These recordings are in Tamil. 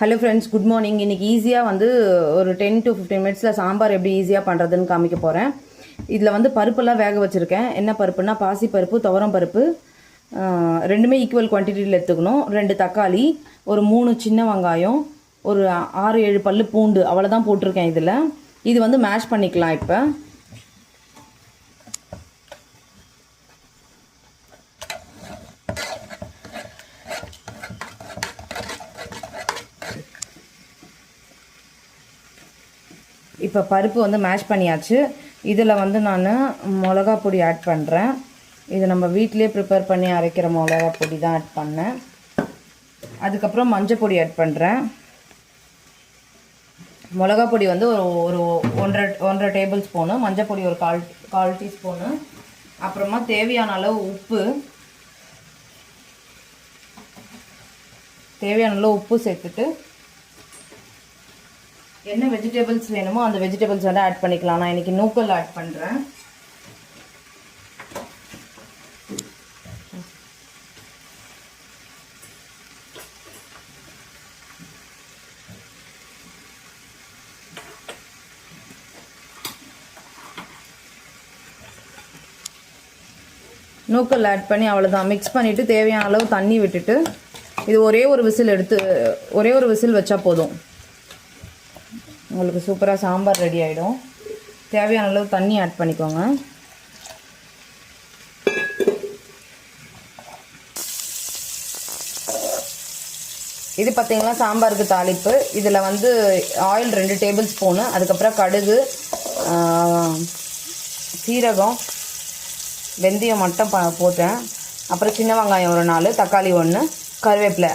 ஹலோ ஃப்ரெண்ட்ஸ் குட் மார்னிங் இன்னைக்கு ஈஸியாக வந்து ஒரு டென் டு ஃபிஃப்டீன் மினிட்ஸில் சாம்பார் எப்படி ஈஸியாக பண்ணுறதுன்னு காமிக்க போகிறேன் இதில் வந்து பருப்பெல்லாம் வேக வச்சுருக்கேன். என்ன பருப்புனா பாசி பருப்பு துவரம் பருப்பு ரெண்டுமே ஈக்குவல் குவான்டிட்டியில் எடுத்துக்கணும். ரெண்டு தக்காளி ஒரு மூணு சின்ன வெங்காயம் ஒரு ஆறு ஏழு பல்லு பூண்டு அவ்வளோதான் போட்டிருக்கேன் இதில். இது வந்து மேஷ் பண்ணிக்கலாம் இப்போ. இப்போ பருப்பு வந்து மேஷ் பண்ணியாச்சு. இதில் வந்து நான் மிளகா பொடி ஆட் பண்ணுறேன் இது நம்ம வீட்டிலே ப்ரிப்பேர் பண்ணி அரைக்கிற மிளகா பொடி தான் ஆட் பண்ணேன். அதுக்கப்புறம் மஞ்சள் பொடி ஆட் பண்ணுறேன் மிளகா பொடி வந்து ஒரு ஒரு ஒன்றரை ஒன்றரை டேபிள் ஸ்பூனு மஞ்சள் பொடி ஒரு கால் கால் டீஸ்பூனு அப்புறமா தேவையான அளவு உப்பு. தேவையான அளவு உப்பு சேர்த்துட்டு என்ன வெஜிடபிள்ஸ் வேணுமோ அந்த வெஜிடபிள்ஸ் வந்து ஆட் பண்ணிக்கலாம். நான் இன்னைக்கு நூக்கல் ஆட் பண்ணுறேன் நூக்கல் ஆட் பண்ணி அவ்வளோதான் மிக்ஸ் பண்ணிவிட்டு தேவையான அளவு தண்ணி விட்டுட்டு இது ஒரே ஒரு விசில் எடுத்து ஒரே ஒரு விசில் வச்சா போதும். உங்களுக்கு சூப்பராக சாம்பார் ரெடி ஆகிடும் தேவையான அளவு தண்ணி ஆட் பண்ணிக்கோங்க. இது பார்த்திங்கன்னா சாம்பாருக்கு தாளிப்பு. இதில் வந்து ஆயில் ரெண்டு டேபிள் ஸ்பூனு அதுக்கப்புறம் கடுகு சீரகம் வெந்தயம் மட்டும் ப போட்டேன். அப்புறம் சின்ன வெங்காயம் ஒரு நாலு தக்காளி ஒன்று கருவேப்பிலை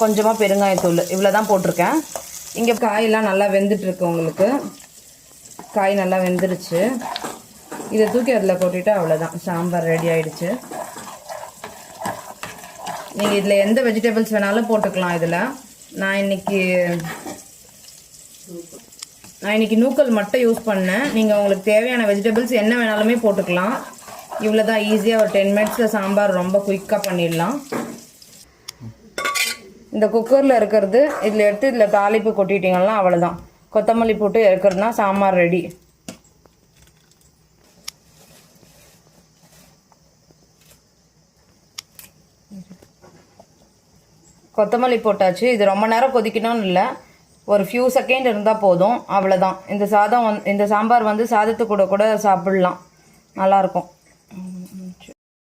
கொஞ்சமாக பெருங்காயத்தூள் இவ்வளோ தான் போட்டிருக்கேன். இங்கே காயெல்லாம் நல்லா வெந்துட்டுருக்கு உங்களுக்கு. காய் நல்லா வெந்துருச்சு. இதை தூக்கி அதில் கொட்டிட்டு அவ்வளோதான் சாம்பார் ரெடி ஆயிடுச்சு. நீங்கள் இதில் எந்த வெஜிடபிள்ஸ் வேணாலும் போட்டுக்கலாம் இதில். நான் இன்னைக்கு நான் இன்னைக்கு நூக்கல் மட்டும் யூஸ் பண்ணேன். நீங்கள் உங்களுக்கு தேவையான வெஜிடபிள்ஸ் என்ன வேணாலுமே போட்டுக்கலாம். இவ்வளோ தான் ஈஸியாக ஒரு டென் மினிட்ஸில் சாம்பார் ரொம்ப குயிக்காக பண்ணிடலாம். இந்த குக்கரில் இருக்கிறது இதில் எடுத்து இதில் தாளிப்பு கொட்டிட்டீங்கன்னா அவ்வளோதான் கொத்தமல்லி போட்டு இறக்குறதுனா சாம்பார் ரெடி. கொத்தமல்லி போட்டாச்சு. இது ரொம்ப நேரம் கொதிக்கணும்னு இல்லை. ஒரு ஃபியூ செகண்ட் இருந்தால் போதும். அவ்வளோதான் இந்த சாதம் வந்து இந்த சாம்பார் வந்து சாதத்து கூட கூட சாப்பிட்லாம். நல்லாயிருக்கும்